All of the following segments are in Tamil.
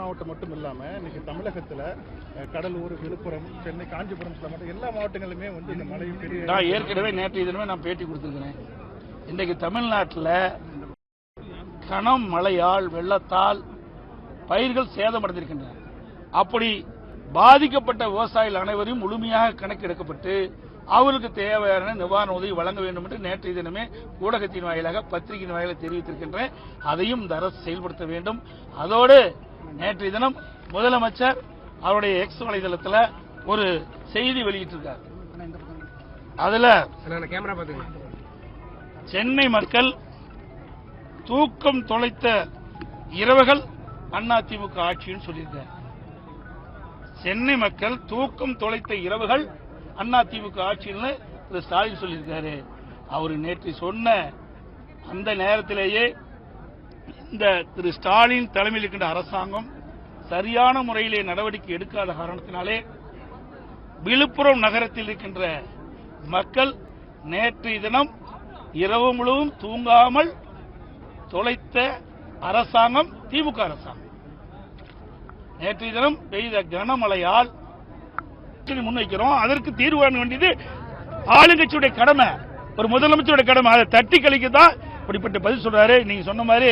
மாவட்டம் மட்டும் இல்லாமல் இன்னைக்கு தமிழகத்தில் கடலூர் விழுப்புரம் சென்னை காஞ்சிபுரம் சில மட்டும் எல்லா மாவட்டங்களிலுமே வந்து இந்த மழை பெரிய நான் ஏற்கனவே நேற்று தினமே நான் பேட்டி கொடுத்துருக்கிறேன். இன்றைக்கு தமிழ்நாட்டில் கனம் மழையால் வெள்ளத்தால் பயிர்கள் சேதமடைந்திருக்கின்றன. அப்படி பாதிக்கப்பட்ட விவசாயிகள் அனைவரையும் முழுமையாக கணக்கெடுக்கப்பட்டு அவருக்கு தேவையான நிவாரண உதவி வழங்க வேண்டும் என்று நேற்றைய தினமே ஊடகத்தின் வாயிலாக பத்திரிகையின் வாயிலாக தெரிவித்திருக்கின்றேன். அதையும் இந்த அரசு செயல்படுத்த வேண்டும். அதோடு நேற்றைய தினம் முதலமைச்சர் அவருடைய எக்ஸ் வலைதளத்தில் ஒரு செய்தி வெளியிட்டிருக்கார். அதுல சென்னை மக்கள் தூக்கம் தொலைத்த இரவுகள் அதிமுக ஆட்சின்னு சொல்லியிருக்கார். சென்னை மக்கள் தூக்கம் தொலைத்த இரவுகள் அதிமுக ஆட்சின்னு திரு ஸ்டாலின் சொல்லியிருக்காரு. அவர் நேற்று சொன்ன அந்த நேரத்திலேயே இந்த திரு ஸ்டாலின் தலைமையில் இருக்கின்ற அரசாங்கம் சரியான முறையிலே நடவடிக்கை எடுக்காத காரணத்தினாலே விழுப்புரம் நகரத்தில் இருக்கின்ற மக்கள் நேற்றைய தினம் இரவு முழுவதும் தூங்காமல் தொலைத்த அரசாங்கம் திமுக அரசாங்கம். நேற்றைய தினம் பெய்த கனமழையால் முன்வைக்கிறோம். அதற்கு தீர்வு காண வேண்டியது ஆளுங்கட்சியுடைய கடமை. ஒரு முதலமைச்சருடைய கடமை. அதை தட்டி கழிக்க தான் இப்படிப்பட்ட பதில் சொல்றாரு. நீங்க சொன்ன மாதிரி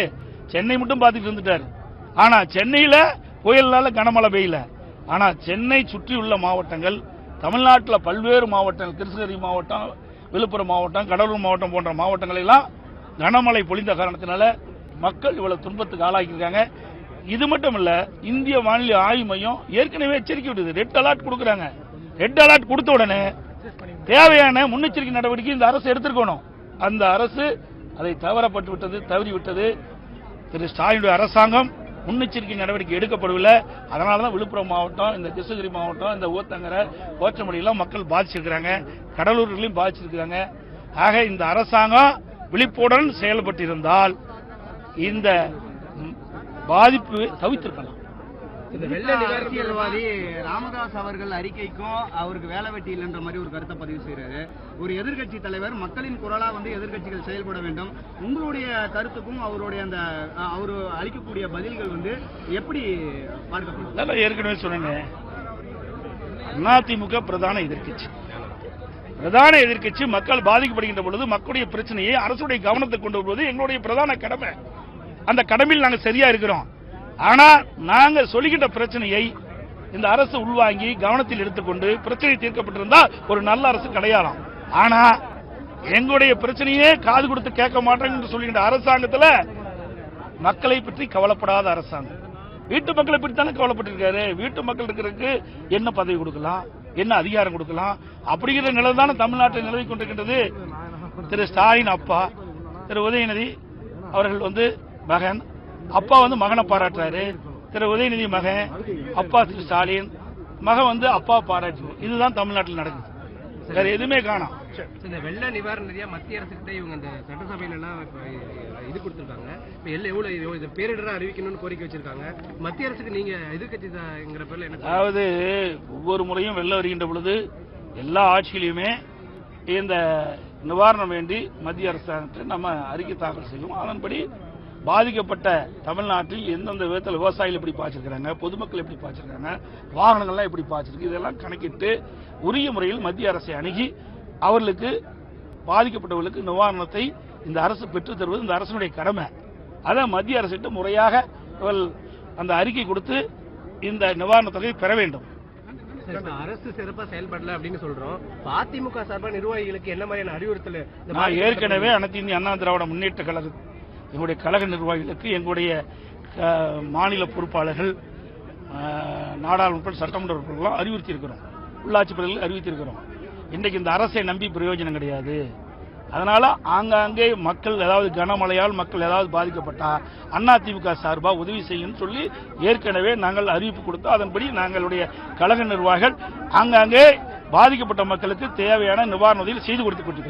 சென்னை மட்டும் பார்த்துட்டு இருந்துட்டார் ஆனா சென்னையில புயல்னால கனமழை பெய்யல. ஆனா சென்னை சுற்றியுள்ள மாவட்டங்கள் தமிழ்நாட்டில் பல்வேறு மாவட்டங்கள் கிருஷ்ணகிரி மாவட்டம் விழுப்புரம் மாவட்டம் கடலூர் மாவட்டம் போன்ற மாவட்டங்கள் எல்லாம் கனமழை பொழிந்த காரணத்தினால மக்கள் இவ்வளவு துன்பத்துக்கு ஆளாக்கியிருக்காங்க இது மட்டும் இல்ல இந்திய வானிலை ஆய்வு மையம் ஏற்கனவே எச்சரிக்கை விடுது ரெட் அலர்ட் கொடுக்குறாங்க. ரெட் அலர்ட் கொடுத்த உடனே தேவையான முன்னெச்சரிக்கை நடவடிக்கை இந்த அரசு எடுத்திருக்கணும். அந்த அரசு அதை தவறப்பட்டு விட்டது தவறி விட்டது திரு ஸ்டாலினுடைய அரசாங்கம் முன்னெச்சரிக்கை நடவடிக்கை எடுக்கப்படவில்லை. அதனால தான் விழுப்புரம் மாவட்டம் இந்த கிருஷ்ணகிரி மாவட்டம் இந்த ஊத்தங்கரை கோச்சமடியெல்லாம் மக்கள் பாதிச்சிருக்கிறாங்க. கடலூர்லையும் பாதிச்சிருக்கிறாங்க. ஆக இந்த அரசாங்கம் விழிப்புடன் செயல்பட்டிருந்தால் இந்த பாதிப்பு தவித்திருக்கலாம். வெள்ள அரசியல்வாதி ராமதாஸ் அவர்கள் அறிக்கைக்கும் அவருக்கு வேலை வெட்டி இல்லைன்ற மாதிரி ஒரு கருத்தை பதிவு செய்யறாரு ஒரு எதிர்க்கட்சி தலைவர் மக்களின் குரலா வந்து எதிர்க்கட்சிகள் செயல்பட வேண்டும். உங்களுடைய கருத்துக்கும் அவருடைய அந்த அவரு அளிக்கக்கூடிய பதில்கள் வந்து எப்படி பார்க்கப்படும்? ஏற்கனவே சொன்னேன் அதிமுக பிரதான எதிர்க்கட்சி. பிரதான எதிர்க்கட்சி மக்கள் பாதிக்கப்படுகின்ற பொழுது மக்களுடைய பிரச்சனையை அரசுடைய கவனத்தை கொண்டு வருவது எங்களுடைய பிரதான கடமை. அந்த கடமையில் நாங்கள் சரியா இருக்கிறோம். ஆனா நாங்க சொல்லிக்கிட்ட பிரச்சனையை இந்த அரசு உள்வாங்கி கவனத்தில் எடுத்துக்கொண்டு பிரச்சனை தீர்க்கப்பட்டிருந்தா ஒரு நல்ல அரசு கிடையாலாம் ஆனா எங்களுடைய பிரச்சனையே காது கொடுத்து கேட்க மாட்டேங்க சொல்லுகின்ற அரசாங்கத்துல மக்களை பற்றி கவலைப்படாத அரசாங்கம். வீட்டு மக்களை பற்றி தானே கவலைப்பட்டிருக்காரு? வீட்டு மக்கள் இருக்கிறதுக்கு என்ன பதவி கொடுக்கலாம்? என்ன அதிகாரம் கொடுக்கலாம்? அப்படிங்கிற நிலை தானே தமிழ்நாட்டில் நிலவி கொண்டிருக்கின்றது. திரு ஸ்டாலின் அப்பா திரு உதயநிதி அவர்கள் வந்து மகன் அப்பா வந்து மகனை பாராட்டுறாரு. திரு உதயநிதி மகன் அப்பா திரு ஸ்டாலின். மகன் வந்து அப்பா பாராட்டு இதுதான் தமிழ்நாட்டில் நடக்குது. வேற எதுவுமே காணோம். இந்த வெள்ள நிவாரண நிதியா மத்திய அரசுகிட்ட இவங்க அந்த சட்டசபையில எல்லாம் இது கொடுத்திருக்காங்க. இப்ப எல்லாம் எவ்வளவு இது- இது பேரிடரா அறிவிக்கணும்னு கோரிக்கை வச்சிருக்காங்க. மத்திய அரசுக்கு நீங்க எதிர்கட்சிங்கிற பேர்ல என்ன அதாவது ஒவ்வொரு முறையும் வெள்ளம் வருகின்ற பொழுது எல்லா ஆட்சியிலையுமே இந்த நிவாரணம் வேண்டி மத்திய அரசாங்கத்தை நம்ம அறிக்கை தாக்கல் செய்வோம். அதன்படி பாதிக்கப்பட்ட தமிழ்நாட்டில் எந்தெந்த விதத்தில் விவசாயிகள் எப்படி பாய்ச்சிருக்கிறாங்க பொதுமக்கள் எப்படி பாய்ச்சிருக்காங்க வாகனங்கள்லாம் எப்படி பாய்ச்சிருக்கு இதெல்லாம் கணக்கிட்டு உரிய முறையில் மத்திய அரசை அணுகி அவர்களுக்கு பாதிக்கப்பட்டவர்களுக்கு நிவாரணத்தை இந்த அரசு பெற்றுத் தருவது இந்த அரசினுடைய கடமை. அதை மத்திய அரசிட்ட முறையாக இவர்கள் அந்த அறிக்கை கொடுத்து இந்த நிவாரணத் தொகையை பெற வேண்டும். அரசு சிறப்பா செயல்படல அப்படின்னு சொல்றோம். அதிமுக சார்பா நிர்வாகிகளுக்கு என்ன மாதிரியான அறிவுறுத்தல்? நான் ஏற்கனவே அனைத்து இந்திய அண்ணா திராவிட முன்னேற்ற கழகம் எங்களுடைய கழக நிர்வாகிகளுக்கு எங்களுடைய மாநில பொறுப்பாளர்கள் நாடாளுமன்ற சட்டமன்ற உறுப்பினர்களும் அறிவுறுத்தியிருக்கிறோம். உள்ளாட்சி பகுதிகளில் அறிவித்திருக்கிறோம் இன்றைக்கு இந்த அரசை நம்பி பிரயோஜனம் கிடையாது. அதனால ஆங்காங்கே மக்கள் ஏதாவது கனமழையால் மக்கள் ஏதாவது பாதிக்கப்பட்டா அதிமுக சார்பாக உதவி செய்யும் சொல்லி ஏற்கனவே நாங்கள் அறிவிப்பு கொடுத்தோம். அதன்படி நாங்களுடைய கழக நிர்வாகிகள் ஆங்காங்கே பாதிக்கப்பட்ட மக்களுக்கு தேவையான நிவாரண உதவி செய்து கொடுத்து கொண்டிருக்கிறோம்.